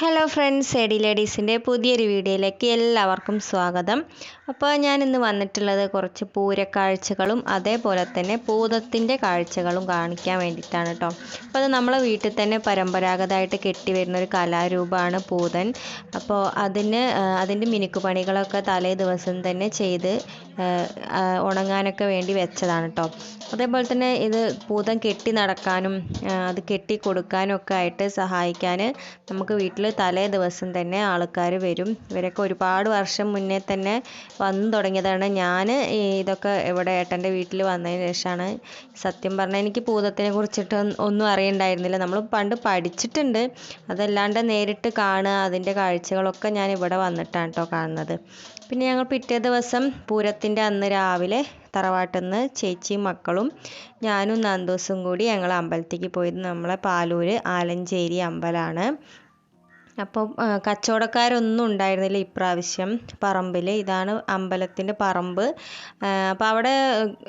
Hello friends AD ലേഡീസിന്റെ പുതിയൊരു വീഡിയോയിലേക്ക് എല്ലാവർക്കും സ്വാഗതം. അപ്പോൾ ഞാൻ ഇന്ന് വന്നിട്ടുള്ളത് കുറച്ച് പൂരക്കാഴ്ചകളും അതേപോലെ തന്നെ പൂതത്തിന്റെ കാഴ്ചകളും കാണിക്കാൻ വേണ്ടിയിട്ടാണ് കേട്ടോ അപ്പോൾ അത് നമ്മളെ വീട്ടിൽ തന്നെ പരമ്പരാഗതമായിട്ട് കെട്ടി വരുന്ന ഒരു കലാരൂപമാണ് പൂതൻ അപ്പോൾ അതിന് അതിന്റെ അതിന്റെ മിനുക്കുപണികളൊക്കെ തലേ ദിവസം തന്നെ ചെയ്ത് ഉണങ്ങാനൊക്കെ വേണ്ടി വെച്ചതാണ് കേട്ടോ അതേപോലെ തന്നെ ഇത് പൂതം കെട്ടി നടക്കാനും അത് കെട്ടി കൊടുക്കാനും ഒക്കെ ആയിട്ട് സഹായിക്കാൻ നമുക്ക് വീട്ടിൽ തലേ ദിവസം തന്നെ ആൾക്കാർ വരും. ഇവരൊക്കെ ഒരുപാട് വർഷം മുന്നേ തന്നെ വന്നു തുടങ്ങിയതാണ്. ഞാൻ ഇതൊക്കെ ഇവിടെ ഏട്ടന്റെ വീട്ടിൽ വന്നതിന് ശേഷമാണ് സത്യം പറഞ്ഞാൽ എനിക്ക് പൂതത്തിനെ കുറിച്ചിട്ട് ഒന്നും അറിയണ്ടായിരുന്നില്ല. നമ്മൾ പണ്ട് പഠിച്ചിട്ടുണ്ട്. അതല്ലാണ്ട് നേരിട്ട് കാണുക അതിന്റെ കാഴ്ചകളൊക്കെ ഞാൻ ഇവിടെ വന്നിട്ടാണ് കേട്ടോ കാണുന്നത്. പിന്നെ ഞങ്ങൾ പിറ്റേ ദിവസം പൂരത്തിന്റെ അന്ന് രാവിലെ തറവാട്ടിൽ നിന്ന് ചേച്ചിയും മക്കളും ഞാനും നന്ദൂസും കൂടി ഞങ്ങൾ അമ്പലത്തേക്ക് പോയത്. നമ്മളെ പാലൂർ ആലഞ്ചേരി അമ്പലമാണ് അപ്പം ആ, കച്ചവടക്കാരൊന്നും ഉണ്ടായിരുന്നില്ല ഇപ്രാവശ്യം പറമ്പിൽ ഇതാണ് അമ്പലത്തിന്റെ പറമ്പ്. അപ്പോൾ അവിടെ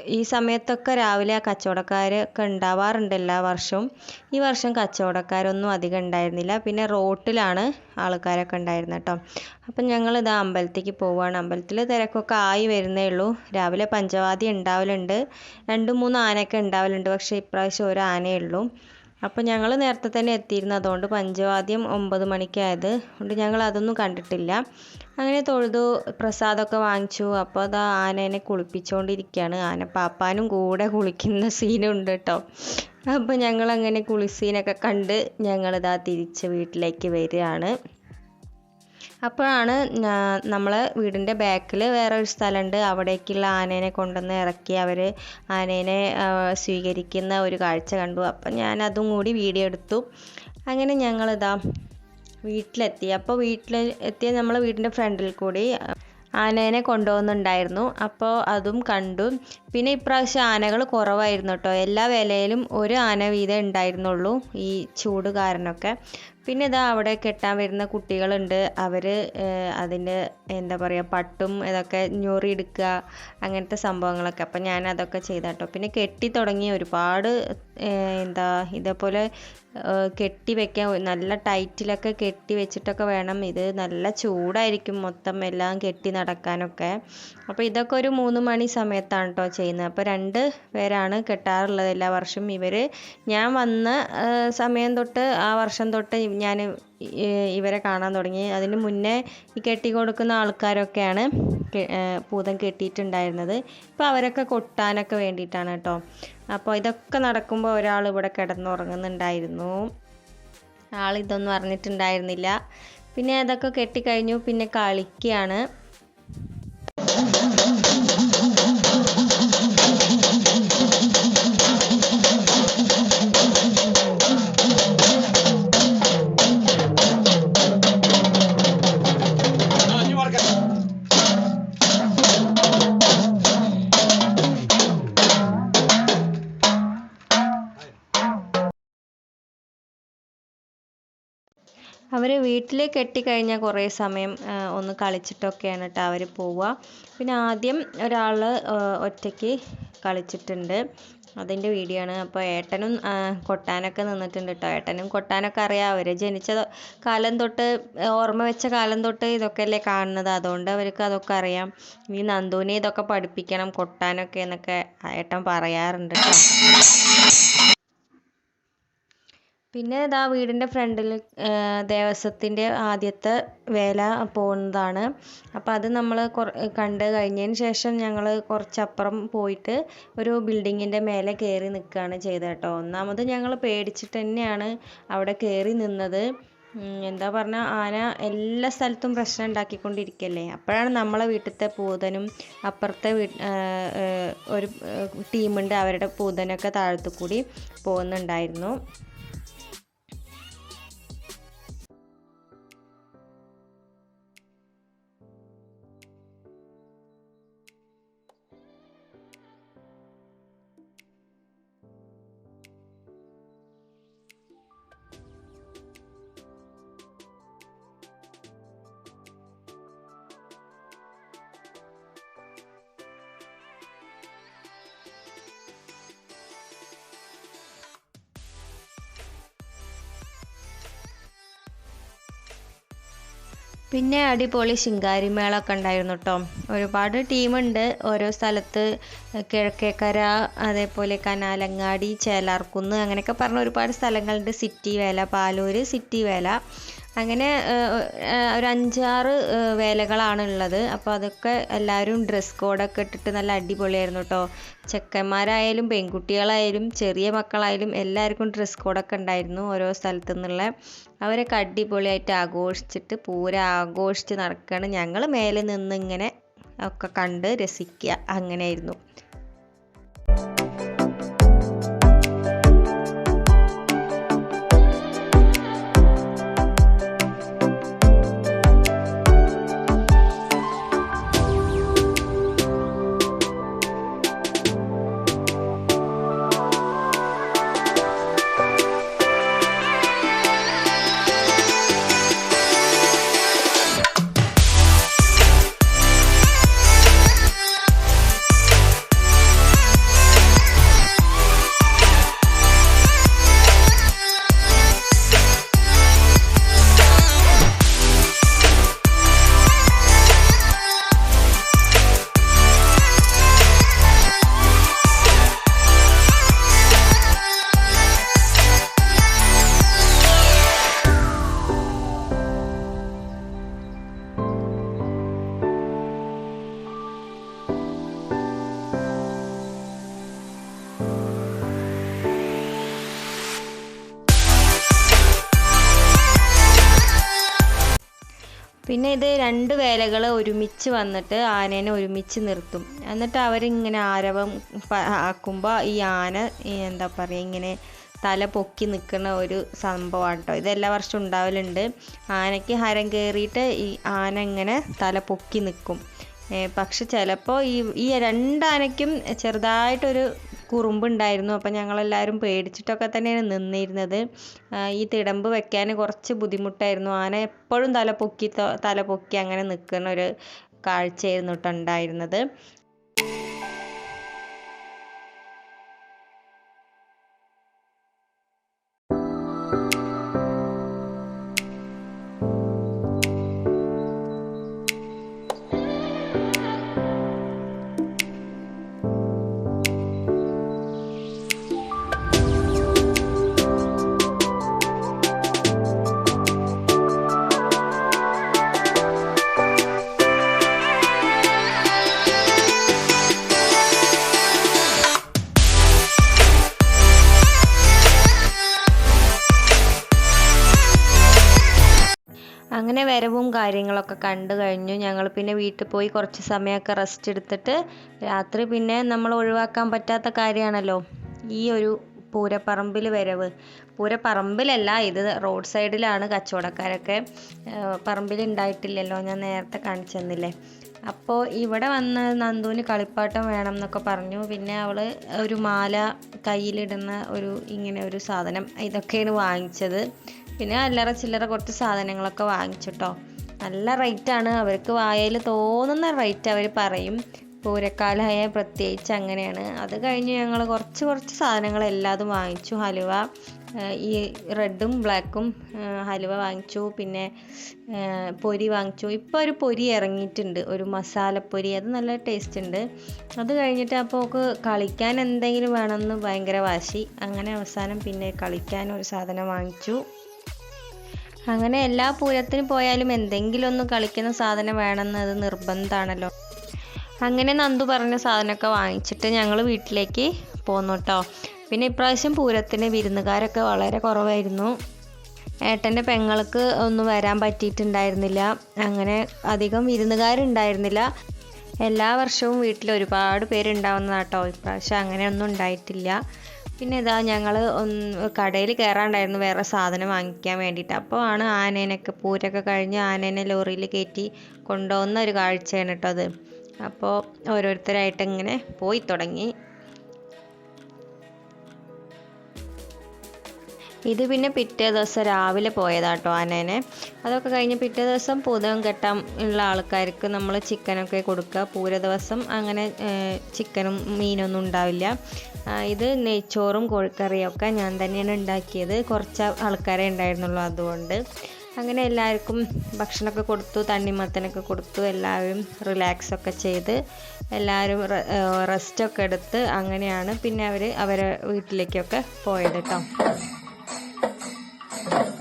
ഈ സമയത്തൊക്കെ രാവിലെ ആ കച്ചവടക്കാരൊക്കെ ഉണ്ടാവാറുണ്ട് എല്ലാ വർഷവും. ഈ വർഷം കച്ചവടക്കാരൊന്നും അധികം ഉണ്ടായിരുന്നില്ല. പിന്നെ റോട്ടിലാണ് ആൾക്കാരൊക്കെ ഉണ്ടായിരുന്നത് കേട്ടോ. അപ്പം ഞങ്ങൾ ഇത് അമ്പലത്തേക്ക് പോവുകയാണ് അമ്പലത്തിൽ തിരക്കൊക്കെ ആയി വരുന്നേ ഉള്ളൂ. രാവിലെ പഞ്ചവാദ്യം ഉണ്ടാവലുണ്ട്. രണ്ട് മൂന്ന് ആനയൊക്കെ ഉണ്ടാവലുണ്ട്. പക്ഷേ ഇപ്രാവശ്യം ഒരു ആനയേ ഉള്ളൂ. അപ്പോൾ ഞങ്ങൾ നേരത്തെ തന്നെ എത്തിയിരുന്നു. അതുകൊണ്ട് പഞ്ചവാദ്യം ഒമ്പത് മണിക്കായത്. അതുകൊണ്ട് ഞങ്ങൾ അതൊന്നും കണ്ടിട്ടില്ല. അങ്ങനെ തൊഴുതു പ്രസാദമൊക്കെ വാങ്ങിച്ചു. അപ്പോൾ അത് ആനേനെ കുളിപ്പിച്ചുകൊണ്ടിരിക്കുകയാണ് ആന പാപ്പാനും കൂടെ കുളിക്കുന്ന സീനുണ്ട് കേട്ടോ അപ്പോൾ ഞങ്ങൾ അങ്ങനെ കുളിസീനൊക്കെ കണ്ട് ഞങ്ങളിതാ തിരിച്ച് വീട്ടിലേക്ക് വരികയാണ്. അപ്പോഴാണ് നമ്മളെ വീടിന്റെ ബാക്കിൽ വേറെ ഒരു സ്ഥലമുണ്ട്. അവിടേക്കുള്ള ആനേനെ കൊണ്ടുവന്ന് ഇറക്കി അവർ ആനേനെ സ്വീകരിക്കുന്ന ഒരു കാഴ്ച കണ്ടു. അപ്പം ഞാൻ അതും കൂടി വീഡിയോ എടുത്തു. അങ്ങനെ ഞങ്ങളിതാ വീട്ടിലെത്തി. അപ്പോൾ വീട്ടിൽ എത്തിയ നമ്മളെ വീടിന്റെ ഫ്രണ്ടിൽ കൂടി ആനേനെ കൊണ്ടുപോകുന്നുണ്ടായിരുന്നു. അപ്പോൾ അതും കണ്ടു. പിന്നെ ഇപ്രാവശ്യം ആനകൾ കുറവായിരുന്നു കേട്ടോ. എല്ലാ വേലയിലും ഒരു ആന വീതം ഉണ്ടായിരുന്നുള്ളൂ ഈ ചൂട് കാരണമൊക്കെ. പിന്നെ ഇതാ അവിടെ കെട്ടാൻ വരുന്ന കുട്ടികളുണ്ട്. അവർ അതിന്റെ എന്താ പറയുക പട്ടും ഇതൊക്കെ ഞൊറിയെടുക്കുക അങ്ങനത്തെ സംഭവങ്ങളൊക്കെ. അപ്പം ഞാൻ അതൊക്കെ ചെയ്ത കേട്ടോ പിന്നെ കെട്ടി തുടങ്ങി ഒരുപാട് എന്താ ഇതേപോലെ കെട്ടി വെക്കാൻ നല്ല ടൈറ്റിലൊക്കെ കെട്ടി വെച്ചിട്ടൊക്കെ വേണം. ഇത് നല്ല ചൂടായിരിക്കും മൊത്തം എല്ലാം കെട്ടി നടക്കാനൊക്കെ. അപ്പോൾ ഇതൊക്കെ ഒരു മൂന്ന് മണി സമയത്താണ് കേട്ടോ ചെയ്യുന്നത്. അപ്പോൾ രണ്ട് പേരാണ് കെട്ടാറുള്ളത് എല്ലാ വർഷവും. ഇവർ ഞാൻ വന്ന സമയം തൊട്ട് ആ വർഷം തൊട്ട് ഞാൻ ഇവരെ കാണാൻ തുടങ്ങി. അതിന് മുന്നേ ഈ കെട്ടി കൊടുക്കുന്ന ആൾക്കാരൊക്കെയാണ് ഭൂതം കെട്ടിയിട്ടുണ്ടായിരുന്നത്. ഇപ്പോൾ അവരൊക്കെ കൊട്ടാനൊക്കെ വേണ്ടിയിട്ടാണ് കേട്ടോ. അപ്പോൾ ഇതൊക്കെ നടക്കുമ്പോൾ ഒരാൾ ഇവിടെ കിടന്നുറങ്ങുന്നുണ്ടായിരുന്നു. ആൾ ഇതൊന്നും അറിഞ്ഞിട്ടുണ്ടായിരുന്നില്ല. പിന്നെ അതൊക്കെ കെട്ടിക്കഴിഞ്ഞു. പിന്നെ കളിക്കുകയാണ് വീട്ടിൽ കെട്ടിക്കഴിഞ്ഞാൽ കുറേ സമയം ഒന്ന് കളിച്ചിട്ടൊക്കെയാണ് കേട്ടോ അവർ പോവുക. പിന്നെ ആദ്യം ഒരാൾ ഒറ്റയ്ക്ക് കളിച്ചിട്ടുണ്ട്. അതിന്റെ വീഡിയോ ആണ്. അപ്പോൾ ഏട്ടനും കൊട്ടാനൊക്കെ നിന്നിട്ടുണ്ട് കേട്ടോ ഏട്ടനും കൊട്ടാനൊക്കെ അറിയാം അവർ ജനിച്ച കാലം തൊട്ട് ഓർമ്മ വെച്ച കാലം തൊട്ട് ഇതൊക്കെ അല്ലേ കാണുന്നത്. അതുകൊണ്ട് അവർക്ക് അതൊക്കെ അറിയാം. ഈ നന്ദുവിനെ ഇതൊക്കെ പഠിപ്പിക്കണം കൊട്ടാനൊക്കെ എന്നൊക്കെ ഏട്ടൻ പറയാറുണ്ട് കേട്ടോ പിന്നെ ഇതാ വീടിന്റെ ഫ്രണ്ടിൽ ദേവസ്വത്തിന്റെ ആദ്യത്തെ വേല പോകുന്നതാണ്. അപ്പോൾ അത് നമ്മൾ കണ്ട് കഴിഞ്ഞതിന് ശേഷം ഞങ്ങൾ കുറച്ചപ്പുറം പോയിട്ട് ഒരു ബിൽഡിങ്ങിന്റെ മേലെ കയറി നിൽക്കുകയാണ് ചെയ്തത് കേട്ടോ ഒന്നാമത് ഞങ്ങൾ പേടിച്ചിട്ട് തന്നെയാണ് അവിടെ കയറി നിന്നത്. എന്താ പറഞ്ഞാൽ ആന എല്ലാ സ്ഥലത്തും പ്രശ്നം ഉണ്ടാക്കിക്കൊണ്ടിരിക്കല്ലേ. അപ്പോഴാണ് നമ്മളെ വീട്ടിലത്തെ പൂതനും അപ്പുറത്തെ വീ ഒരു ടീമുണ്ട് അവരുടെ പൂതനൊക്കെ താഴത്തു കൂടി പോകുന്നുണ്ടായിരുന്നു. പിന്നെ അടിപൊളി ശിങ്കാരിമേളൊക്കെ ഉണ്ടായിരുന്നു കേട്ടോ ഒരുപാട് ടീമുണ്ട്. ഓരോ സ്ഥലത്ത് കിഴക്കേക്കര അതേപോലെ കനാലങ്ങാടി ചേലാർക്കുന്ന് അങ്ങനെയൊക്കെ പറഞ്ഞ ഒരുപാട് സ്ഥലങ്ങളുണ്ട്. സിറ്റി വേല പാലൂര് സിറ്റി വേല അങ്ങനെ ഒരു അഞ്ചാറ് വേലകളാണ് ഉള്ളത് അപ്പോൾ അതൊക്കെ എല്ലാവരും ഡ്രസ് കോഡൊക്കെ ഇട്ടിട്ട് നല്ല അടിപൊളിയായിരുന്നു കേട്ടോ ചെക്കന്മാരായാലും പെൺകുട്ടികളായാലും ചെറിയ മക്കളായാലും എല്ലാവർക്കും ഡ്രസ് കോഡൊക്കെ ഉണ്ടായിരുന്നു ഓരോ സ്ഥലത്തു നിന്നുള്ള അവരൊക്കെ അടിപൊളിയായിട്ട് ആഘോഷിച്ചിട്ട് പൂരം ആഘോഷിച്ച് നടക്കുകയാണ് ഞങ്ങൾ മേലെ നിന്ന് ഇങ്ങനെ ഒക്കെ കണ്ട് രസിക്കുക അങ്ങനെയായിരുന്നു. പിന്നെ ഇത് രണ്ട് വേലകൾ ഒരുമിച്ച് വന്നിട്ട് ആനേനെ ഒരുമിച്ച് നിർത്തും. എന്നിട്ട് അവരിങ്ങനെ ആരവം ആക്കുമ്പോൾ ഈ ആന എന്താ പറയുക ഇങ്ങനെ തല പൊക്കി നിൽക്കുന്ന ഒരു സംഭവമാണ് കേട്ടോ ഇതെല്ലാ വർഷവും ഉണ്ടാവലുണ്ട്. ആനയ്ക്ക് ഹരം കയറിയിട്ട് ഈ ആന ഇങ്ങനെ തല പൊക്കി നിൽക്കും പക്ഷെ ചിലപ്പോൾ ഈ ഈ രണ്ടാനയ്ക്കും ചെറുതായിട്ടൊരു കുറുമ്പുണ്ടായിരുന്നു. അപ്പം ഞങ്ങളെല്ലാവരും പേടിച്ചിട്ടൊക്കെ തന്നെയാണ് നിന്നിരുന്നത്. ഈ തിടമ്പ് വെക്കാൻ കുറച്ച് ബുദ്ധിമുട്ടായിരുന്നു. ആന എപ്പോഴും തല പൊക്കി തല പൊക്കി അങ്ങനെ നിൽക്കുന്ന ഒരു കാഴ്ചയായിരുന്നു കേട്ടോ ഉണ്ടായിരുന്നത്. കാര്യങ്ങളൊക്കെ കണ്ടു കഴിഞ്ഞു. ഞങ്ങൾ പിന്നെ വീട്ടിൽ പോയി കുറച്ച് സമയമൊക്കെ റെസ്റ്റ് എടുത്തിട്ട് രാത്രി പിന്നെ നമ്മൾ ഒഴിവാക്കാൻ പറ്റാത്ത കാര്യമാണല്ലോ. ഈ ഒരു പൂരപ്പറമ്പിൽ വരവ്. പൂരപ്പറമ്പിലല്ല ഇത് റോഡ് സൈഡിലാണ് കച്ചവടക്കാരൊക്കെ പറമ്പിൽ ഉണ്ടായിട്ടില്ലല്ലോ. ഞാൻ നേരത്തെ കാണിച്ചു തന്നില്ലേ. അപ്പോൾ ഇവിടെ വന്ന് നന്ദുവിന് കളിപ്പാട്ടം വേണം എന്നൊക്കെ പറഞ്ഞു. പിന്നെ അവൾ ഒരു മാല കയ്യിലിടുന്ന ഒരു ഇങ്ങനെ ഒരു സാധനം ഇതൊക്കെയാണ് വാങ്ങിച്ചത്. പിന്നെ അല്ലറ ചില്ലറ കുറച്ച് സാധനങ്ങളൊക്കെ വാങ്ങിച്ചിട്ടോ നല്ല റേറ്റാണ്. അവർക്ക് വായയിൽ തോന്നുന്ന റേറ്റ് അവർ പറയും. പൂരക്കാലമായ പ്രത്യേകിച്ച് അങ്ങനെയാണ്. അത് കഴിഞ്ഞ് ഞങ്ങൾ കുറച്ച് കുറച്ച് സാധനങ്ങൾ എല്ലാതും വാങ്ങിച്ചു. ഹലുവ ഈ റെഡും ബ്ലാക്കും ഹലുവ വാങ്ങിച്ചു. പിന്നെ പൊരി വാങ്ങിച്ചു. ഇപ്പോൾ ഒരു പൊരി ഇറങ്ങിയിട്ടുണ്ട്. ഒരു മസാലപ്പൊരി. അത് നല്ല ടേസ്റ്റ് ഉണ്ട്. അത് കഴിഞ്ഞിട്ട് അപ്പോൾ കളിക്കാൻ എന്തെങ്കിലും വേണമെന്ന് ഭയങ്കര വാശി. അങ്ങനെ അവസാനം പിന്നെ കളിക്കാൻ ഒരു സാധനം വാങ്ങിച്ചു. അങ്ങനെ എല്ലാ പൂരത്തിന് പോയാലും എന്തെങ്കിലും ഒന്ന് കളിക്കുന്ന സാധനം വേണമെന്നത് നിർബന്ധമാണല്ലോ അങ്ങനെ നന്ദു പറഞ്ഞ സാധനമൊക്കെ വാങ്ങിച്ചിട്ട് ഞങ്ങൾ വീട്ടിലേക്ക് പോന്നു കേട്ടോ പിന്നെ ഇപ്രാവശ്യം പൂരത്തിന് വിരുന്നുകാരൊക്കെ വളരെ കുറവായിരുന്നു. ഏട്ടന്റെ പെങ്ങൾക്ക് ഒന്നും വരാൻ പറ്റിയിട്ടുണ്ടായിരുന്നില്ല. അങ്ങനെ അധികം വിരുന്നുകാരുണ്ടായിരുന്നില്ല. എല്ലാ വർഷവും വീട്ടിൽ ഒരുപാട് പേരുണ്ടാവുന്നതാട്ടോ. ഇപ്രാവശ്യം അങ്ങനെയൊന്നും ഉണ്ടായിട്ടില്ല. പിന്നെ ഇതാ ഞങ്ങൾ കടയിൽ കയറാണ്ടായിരുന്നു വേറെ സാധനം വാങ്ങിക്കാൻ വേണ്ടിയിട്ട്. അപ്പോൾ ആണ് ആനേനൊക്കെ പൂരൊക്കെ കഴിഞ്ഞ് ആനേനെ ലോറിയിൽ കയറ്റി കൊണ്ടുപോകുന്ന ഒരു കാഴ്ചയാണ് കേട്ടോ അത്. അപ്പോൾ ഓരോരുത്തരായിട്ട് ഇങ്ങനെ പോയി തുടങ്ങി. ഇത് പിന്നെ പിറ്റേ ദിവസം രാവിലെ പോയതാട്ടോ ആനേനെ അതൊക്കെ കഴിഞ്ഞ് പിറ്റേ ദിവസം പൂതകം കെട്ടാൻ ഉള്ള ആൾക്കാർക്ക് നമ്മൾ ചിക്കനൊക്കെ കൊടുക്കുക. പൂര ദിവസം അങ്ങനെ ചിക്കനും മീനൊന്നും ഉണ്ടാവില്ല. ഇത് നെയ്ച്ചോറും കോഴിക്കറിയും ഒക്കെ ഞാൻ തന്നെയാണ് ഉണ്ടാക്കിയത്. കുറച്ച് ആൾക്കാരെ ഉണ്ടായിരുന്നുള്ളൂ അതുകൊണ്ട്. അങ്ങനെ എല്ലാവർക്കും ഭക്ഷണമൊക്കെ കൊടുത്തു തണ്ണിമത്തനൊക്കെ കൊടുത്തു എല്ലാവരും റിലാക്സ് ഒക്കെ ചെയ്ത് എല്ലാവരും റെസ്റ്റൊക്കെ എടുത്ത് അങ്ങനെയാണ് പിന്നെ അവർ അവരെ വീട്ടിലേക്കൊക്കെ പോയത് കേട്ടോ. Thank you.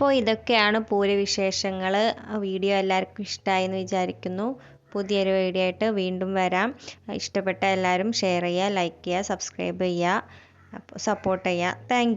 അപ്പോൾ ഇതൊക്കെയാണ് പൂരവിശേഷങ്ങൾ വീഡിയോ എല്ലാവർക്കും ഇഷ്ടമായി എന്ന് വിചാരിക്കുന്നു. പുതിയൊരു വീഡിയോ ആയിട്ട് വീണ്ടും വരാം. ഇഷ്ടപ്പെട്ട എല്ലാവരും ഷെയർ ചെയ്യുക ലൈക്ക് ചെയ്യുക സബ്സ്ക്രൈബ് ചെയ്യുക സപ്പോർട്ട് ചെയ്യുക. താങ്ക്